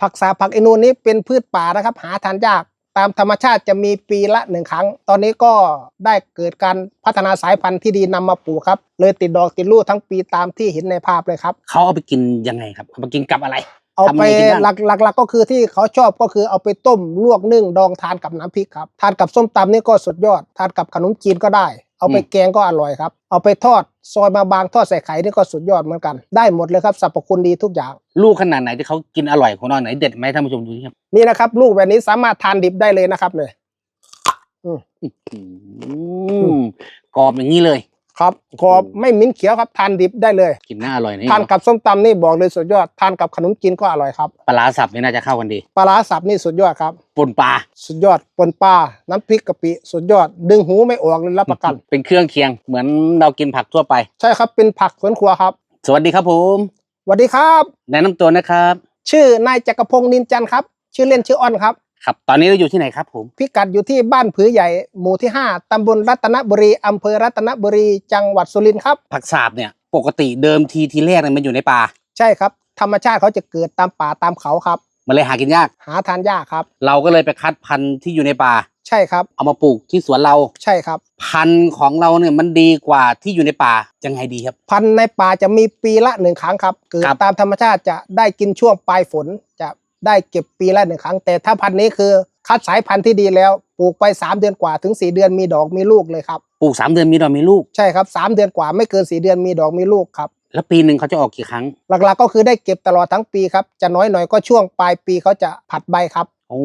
ผักสาผักอินูนนี้เป็นพืชป่านะครับ หาทานยากตามธรรมชาติจะมีปีละหนึ่งครั้ง ตอนนี้ก็ได้เกิดการพัฒนาสายพันธุ์ที่ดีนำมาปลูกครับ เลยติดดอกติดลูกทั้งปีตามที่เห็นในภาพเลยครับ เขาเอาไปกินยังไงครับเอาไปกินกับอะไร เอาไปทำอะไรกินบ้างหลักหลักหลักก็คือที่เขาชอบก็คือเอาไปต้มลวกนึ่งดองทานกับน้ำพริกครับ ทานกับส้มตำนี่ก็สุดยอด ทานกับขนมจีนก็ได้ เอาไปแกงก็อร่อยครับ เอาไปทอดซอยมาบางทอดใส่ไข่นี่ก็สุดยอดเหมือนกัน ได้หมดเลยครับสรรพคุณดีทุกอย่าง ลูกขนาดไหนที่เขากินอร่อยของเราไหนเด็ดไหมท่านผู้ชมดูนี่ครับนี่นะครับ ลูกแบบนี้สามารถทานดิบได้เลยนะครับเลยอืมกรอบอย่างนี้เลย ครับกรอบไม่มิ้นเขียวครับทานดิบได้เลย กินน่าอร่อยนี่ทานกับส้มตำนี่บอกเลยสุดยอดทานกับขนมจีนก็อร่อยครับปลาร้าสับนี่น่าจะเข้ากันดีปลาร้าสับนี่สุดยอดครับปนปลาสุดยอดปนปลาน้ำพริกกะปิสุดยอด ดึงหูไม่ออกเลยรับประกัน เป็นเครื่องเคียงเหมือนเรากินผักทั่วไป ใช่ครับเป็นผักสวนครัวครับ สวัสดีครับผมสวัสดีครับ แนะนำตัวนะครับ ชื่อนายจักรพงศ์นินจันทร์ครับ ชื่อเล่นชื่ออ้อนครับ ครับตอนนี้เราอยู่ที่ไหนครับผมพิกัดอยู่ที่บ้านผือใหญ่หมู่ที่ 5 ตำบลรัตนบุรีอำเภอรัตนบุรีจังหวัดสุรินทร์ครับ ผักสาบเนี่ยปกติเดิมทีทีแรกเนี่ยมันอยู่ในป่า ใช่ครับ ธรรมชาติเขาจะเกิดตามป่าตามเขาครับ มันเลยหากินยาก หาทานยากครับ เราก็เลยไปคัดพันธุ์ที่อยู่ในป่า ใช่ครับ เอามาปลูกที่สวนเรา ใช่ครับ พันธุ์ของเราเนี่ยมันดีกว่าที่อยู่ในป่ายังไงดีครับ พันธุ์ในป่าจะมีปีละหนึ่งครั้งครับ เกิดครับ ตามธรรมชาติจะได้กินช่วงปลายฝนจะ ได้เก็บปีละหนึ่งครั้ง แต่ถ้าพันธุ์นี้คือคัดสายพันธุ์ที่ดีแล้วปลูกไป 3 เดือนกว่าถึง 4 เดือนมีดอกมีลูกเลยครับปลูกสามเดือนมีดอกมีลูกใช่ครับ 3 เดือนกว่าไม่เกิน 4 เดือนมีดอกมีลูกครับแล้วปีหนึ่งเขาจะออกกี่ครั้ง หลักๆก็คือได้เก็บตลอดทั้งปีครับจะน้อยหน่อยก็ช่วงปลายปีเขาจะผัดใบครับโอ้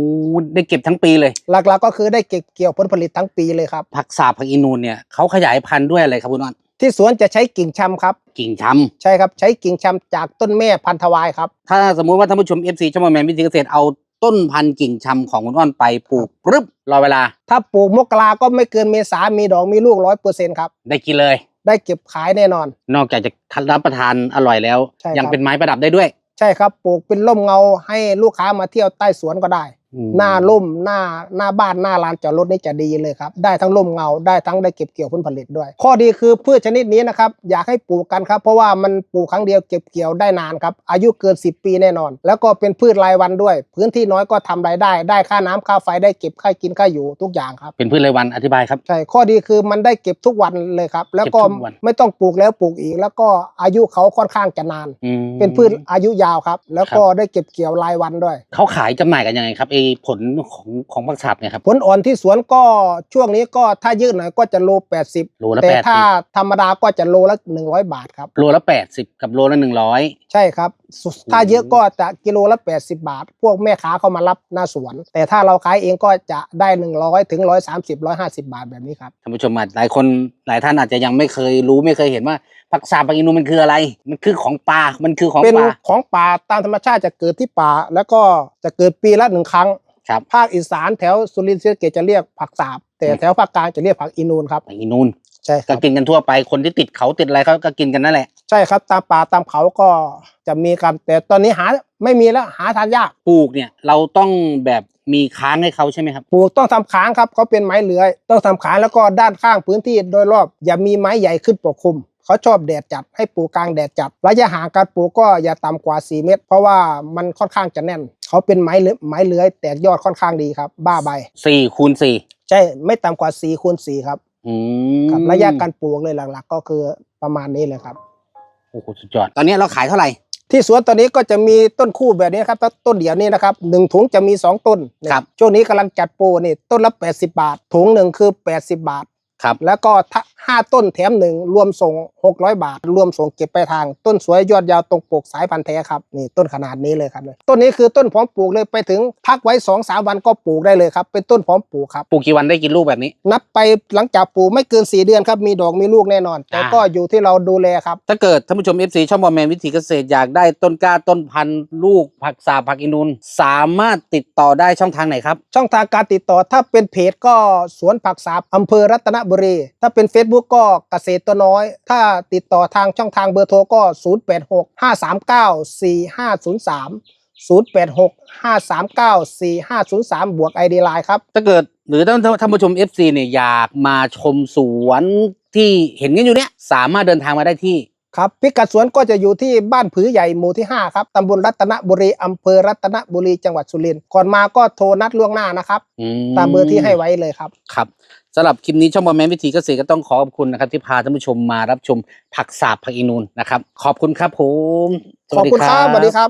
ได้เก็บทั้งปีเลย หลักๆก็คือได้เก็บเกี่ยวผลผลิตทั้งปีเลยครับผักสาบผักอินูนเนี่ยเขาขยายพันธุ์ด้วยอะไรครับคุณอ้อน ที่สวนจะใช้กิ่งชำครับกิ่งชใช่ครับใช้กิ่งชำจากต้นแม่พันธวายครับำถ้าสมมุติว่าท่านผู้ชม FC ช่องแมนวิธีเกษตรเอาต้นพันธุ์กิ่งชำของคุณอ้อนไปปลูกปึ๊บรอเวลาถ้าปลูกมกราก็ไม่เกินเมษามีดอกมีลูกร้อยเปอร์เซ็นต์ครับได้กินเลย ได้เก็บขายแน่นอน นอกจากจะรับประทานอร่อยแล้ว ใช่ครับ ยังเป็นไม้ประดับได้ด้วย ใช่ครับปลูกเป็นร่มเงาให้ลูกค้ามาเที่ยวใต้สวนก็ได้อืม หน้าร่มหน้าหน้าบ้านหน้าลานจอดรถนี่จะดีเลยครับ ได้ทั้งร่มเงาได้ทั้งได้เก็บเกี่ยวผลผลิตด้วย ข้อดีคือพืชชนิดนี้นะครับอยากให้ปลูกกันครับ เพราะว่ามันปลูกครั้งเดียวเก็บเกี่ยวได้นานครับ อายุเกิน 10 ปีแน่นอน แล้วก็เป็นพืชรายวันด้วย พื้นที่น้อยก็ทำรายได้ ได้ค่าน้ำค่าไฟได้เก็บค่ากินค่าอยู่ทุกอย่างครับเป็นพืชรายวันอธิบายครับใช่ข้อดีคือมันได้เก็บทุกวันเลยครับ แล้วก็เก็บทุกวันไม่ต้องปลูกแล้วปลูกอีก แล้วก็อายุเขาค่อนข้างจะนานอืมเป็นพืชอายุยาวครับ แล้วก็ได้เก็บเกี่ยวรายวันด้วยเขาขายจำหน่ายกันยังไงครับไอ้ผลของของผักสาบเนี่ยครับ ผลอ่อนที่สวนก็ช่วงนี้ก็ถ้ายืดหน่อยก็จะโล 80โลละแต่แปดถ้าสิบธรรมดาก็จะโลละ 100 บาทครับ โลละแปดสิบกับโลละหนึ่งร้อย ใช่ครับสุถ้าเยอะก็จะกิโลละ 80 บาท พวกแม่ค้าเขามารับหน้าสวน แต่ถ้าเราขายเองก็จะได้ 100ถึง130 150 บาทแบบนี้ครับ ท่านผู้ชมอาจหลายคนหลายท่านอาจจะยังไม่เคยรู้ไม่เคยเห็นว่าผักสาบผักอินูมันคืออะไร มันคือของป่ามันคือของเป็นป่าของป่าตามธรรมชาติจะเกิดที่ป่าแล้วก็จะเกิดปีละหนึ่งครั้ง ครับภาคอีสานแถวสุรินทร์ศรีสะเกษจะเรียกผักสาบ แต่อืมแถวภาคกลางจะเรียกผักอีนูนครับผักอินูนใช่คก็รับกินกันทั่วไปคนที่ติดเขาติดอะไรเขาก็กินกันนั่นแหละใช่ครับตามป่าตามเขาก็จะมีกันแต่ตอนนี้หาไม่มีแล้วหาทานยากปลูกเนี่ยเราต้องแบบมีค้างให้เขาใช่ไหมครับ ปลูกต้องทำค้างครับเขาเป็นไม้เลื้อย ต้องทำค้างแล้วก็ด้านข้างพื้นที่โดยรอบ อย่ามีไม้ใหญ่ขึ้นปกคลุมเขาชอบแดดจัดให้ปลูกกลางแดดจัดระยะห่างการปลูกก็อย่าต่ำกว่า 4 เมตร เพราะว่ามันค่อนข้างจะแน่น เขาเป็นไม้เลื้อยไม้เลื้อยแตกยอดค่อนข้างดีครับ บ้าใบ สี่คูณสี่ใช่ไม่ต่ำกว่า4คูณ4ครับอืมครับระยะการปลูกเลยหลัก ๆ ก็คือประมาณนี้เลยครับ โอ้โหสุดยอด ตอนนี้เราขายเท่าไหร่ ที่สวนตอนนี้ก็จะมีต้นคู่แบบนี้ครับต้นเดียวนี่นะครับหนึ่งถุงจะมี2ต้นเนี่ยครับ ช่วงนี้กำลังจัดโปรนี่ต้นละ 80 บาท ถุงหนึ่งคือ 80 บาท ครับ แล้วก็ถ้า ห้าต้นแถมหนึ่งรวมส่ง 600 บาท รวมส่งเก็บไปลายทาง ต้นสวยยอดยาวตรงปกสายพันธุ์แท้ครับนี่ต้นขนาดนี้เลยครับต้นนี้คือต้นพร้อมปลูกเลยไปถึงพักไว้2อสาวันก็ปลูกได้เลยครับ เป็นต้นพร้อมปลูกครับปลูกกี่วันได้กินลูกแบบนี้ นับไปหลังจากปลูกไม่เกิน 4 เดือนครับมีดอกมีลูกแน่นอน แต่อ่าก็อยู่ที่เราดูแลครับถ้าเกิดท่านผู้ชม FC ช่องบอมแมนวิถีเกษตรอยากได้ต้นกล้าต้นพันธุ์ลูกผักสาบผักอินูนสามารถติดต่อได้ช่องทางไหนครับช่องทางการติดต่อถ้าเป็นเพจก็สวนผักสาบอำเภอรัตนบุรี ถ้าเป็น Facebook ก็เกษตรตัวน้อย ถ้าติดต่อทางช่องทางเบอร์โทรก็ 086 539 4503 086 539 4503 บวก ID Line ครับ ถ้าเกิดหรือท่านท่านผู้ชม FC เนี่ยอยากมาชมสวนที่เห็นกันอยู่เนี่ยสามารถเดินทางมาได้ที่ ครับพิกัดสวนก็จะอยู่ที่บ้านผือใหญ่หมู่ที่ 5 ครับตำบลรัตนบุรีอำเภอรัตนบุรีจังหวัดสุรินทร์ก่อนมาก็โทรนัดล่วงหน้านะครับอืตามเบอร์ที่ให้ไว้เลยครับ ครับสำหรับคลิปนี้ช่องบอมแมนวิถีเกษตรก็ต้องขอขอบคุณนะครับ ที่พาท่านผู้ชมมารับชมผักสาบผักอีนูนนะครับ ขอบคุณครับผมขอบคุณครับสวัสดีครับ